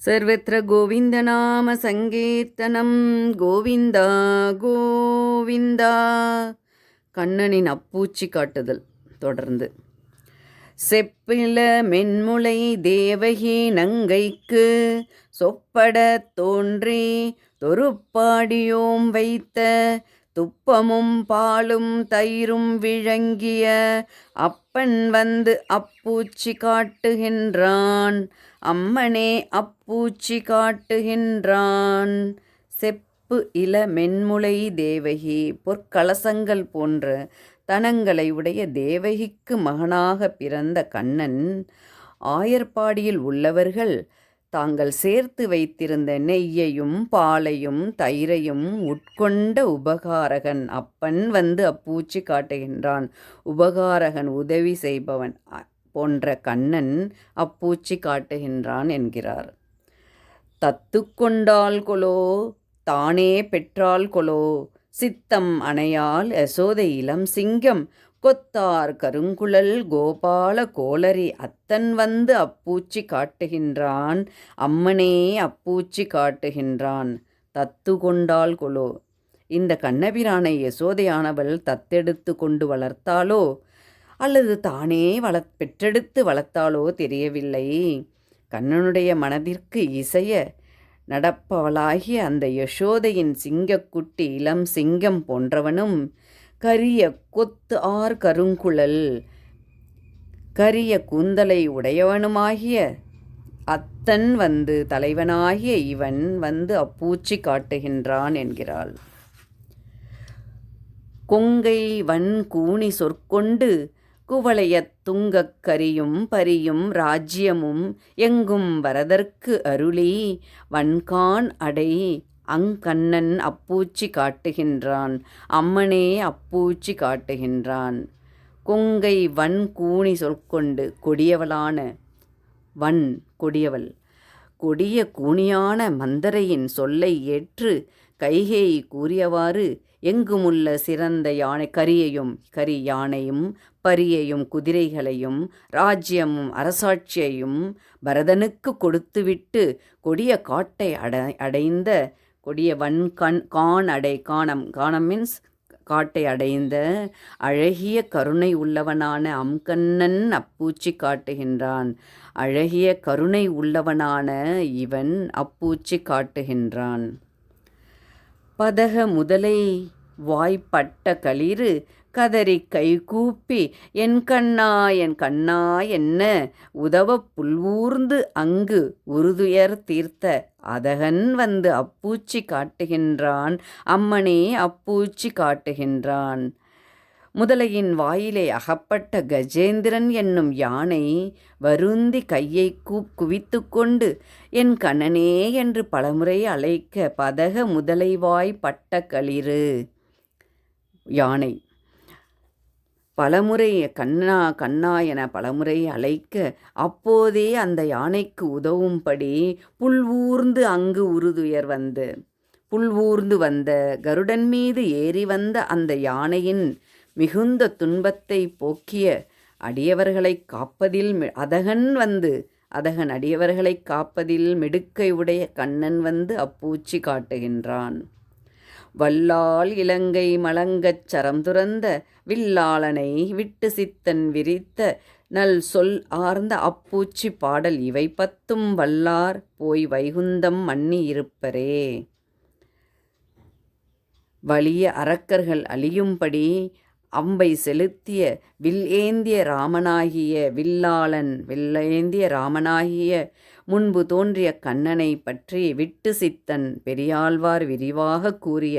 सर्वत्र கோவிந்தநாம கோவிந்தா கோவிந்தா கண்ணனின் அப்பூச்சி காட்டுதல் தொடர்ந்து செப்பில மென்முளை தேவகி நங்கைக்கு சொப்பட தோன்றி தொருப்பாடியோம் வைத்த துப்பமும் பாலும் தயிரும் விழங்கிய அப்பன் வந்து அப்பூச்சி காட்டுகின்றான். அம்மனே அப்பூச்சி காட்டுகின்றான். செப்பு இள மென்முளை தேவகி பொற்கலசங்கள் போன்ற தனங்களை உடைய தேவகிக்கு மகனாக பிறந்த கண்ணன். ஆயர்பாடியில் உள்ளவர்கள் தாங்கள் சேர்த்து வைத்திருந்த நெய்யையும் பாலையும் தயிரையும் உட்கொண்ட உபகாரகன் அப்பன் வந்து அப்பூச்சி காட்டுகின்றான். உபகாரகன் உதவி செய்பவன் போன்ற கண்ணன் அப்பூச்சி காட்டுகின்றான் என்கிறார். தத்து கொண்டால் கொலோ தானே பெற்றால் கொலோ சித்தம் அணையால் யசோதை இளம் சிங்கம் கொத்தார் கருங்குழல் கோபால கோளரி அத்தன் வந்து அப்பூச்சி காட்டுகின்றான். அம்மனே அப்பூச்சி காட்டுகின்றான். தத்து கொண்டால் கொலோ. இந்த கண்ணபிரானை யசோதையானவள் தத்தெடுத்து கொண்டு வளர்த்தாலோ அல்லது தானே வள பெற்றெடுத்து வளர்த்தாலோ தெரியவில்லை. கண்ணனுடைய மனதிற்கு இசைய நடப்பவளாகிய அந்த யசோதையின் சிங்கக்குட்டி இளம் சிங்கம் போன்றவனும் கரிய கொத்து ஆர் கருங்குழல். கரிய கூந்தலை உடையவனுமாகிய அத்தன் வந்து தலைவனாகிய இவன் வந்து அப்பூச்சி காட்டுகின்றான் என்கிறாள். கொங்கை வன் கூணி சொற்கொண்டு குவளையத் துங்கக் கரியும் பரியும் ராஜ்யமும் எங்கும் வரதற்கு அருளி வன்கான் அடை அங்கண்ணன் அப்பூச்சி காட்டுகின்றான். அம்மனே அப்பூச்சி காட்டுகின்றான். கொங்கை வன் கூணி சொற்கொண்டு கொடியவளான வன் கொடியவள். கொடிய கூணியான மந்தரையின் சொல்லை ஏற்று கைகேயி கூறியவாறு எங்குமுள்ள சிறந்த யானை கரியையும் கரி யானையும் பரியையும் குதிரைகளையும் ராஜ்யமும் அரசாட்சியையும் பரதனுக்கு கொடுத்துவிட்டு கொடிய காட்டை அடை அடைந்த கொடிய வன் கண் கான் அடை காணம். காணம் மீன்ஸ் காட்டை அடைந்த அழகிய கருணை உள்ளவனான அம்கண்ணன் அப்பூச்சி காட்டுகின்றான். அழகிய கருணை உள்ளவனான இவன் அப்பூச்சி காட்டுகின்றான். பதக முதலை வாய்ப்பட்ட களிறு கதறி கைகூப்பி என் கண்ணா என் கண்ணா என்ன? உதவ புல்வூர்ந்து அங்கு உருதுயர் தீர்த்த அதகன் வந்து அப்பூச்சி காட்டுகின்றான் அம்மனே அப்பூச்சி காட்டுகின்றான். முதலையின் வாயிலே அகப்பட்ட கஜேந்திரன் என்னும் யானை வருந்தி கையை கூப் குவித்து கொண்டு என் கண்ணனே என்று பலமுறை அழைக்க பதக முதலைவாய் பட்ட களிறு. யானை பலமுறை கண்ணா கண்ணா என பலமுறை அழைக்க அப்போதே அந்த யானைக்கு உதவும்படி புல்வூர்ந்து அங்கு உருதுயர் வந்து. புல்வூர்ந்து வந்த கருடன் மீது ஏறி வந்த அந்த யானையின் மிகுந்த துன்பத்தை போக்கிய அடியவர்களை காப்பதில் அதகன் வந்து அதகன் அடியவர்களை காப்பதில் மிடுக்கை உடைய கண்ணன் வந்து அப்பூச்சி காட்டுகின்றான். வல்லால் இலங்கை மலங்கச் சரம் துறந்த வில்லாளனை விட்டு சித்தன் விரித்த நல் சொல் ஆர்ந்த அப்பூச்சி பாடல் இவை பத்தும் வல்லார் போய் வைகுந்தம் மன்னி இருப்பரே. வலிய அரக்கர்கள் அழியும்படி அம்பை செலுத்திய வில் ஏந்திய ராமனாகிய வில்லாளன் வில்லேந்திய ராமனாகிய முன்பு தோன்றிய கண்ணனை பற்றி விட்டு சித்தன் பெரியாழ்வார் விரிவாக கூறிய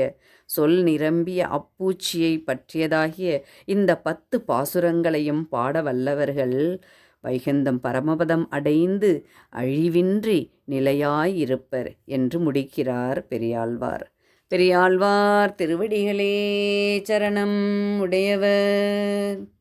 சொல் நிரம்பிய அப்பூச்சியை பற்றியதாகிய இந்த பத்து பாசுரங்களையும் பாட வல்லவர்கள் வைகந்தம் பரமபதம் அடைந்து அழிவின்றி நிலையாயிருப்பர் என்று முடிக்கிறார் பெரியாழ்வார். பெரியாழ்வார் திருவடிகளே சரணம் உடையவர்.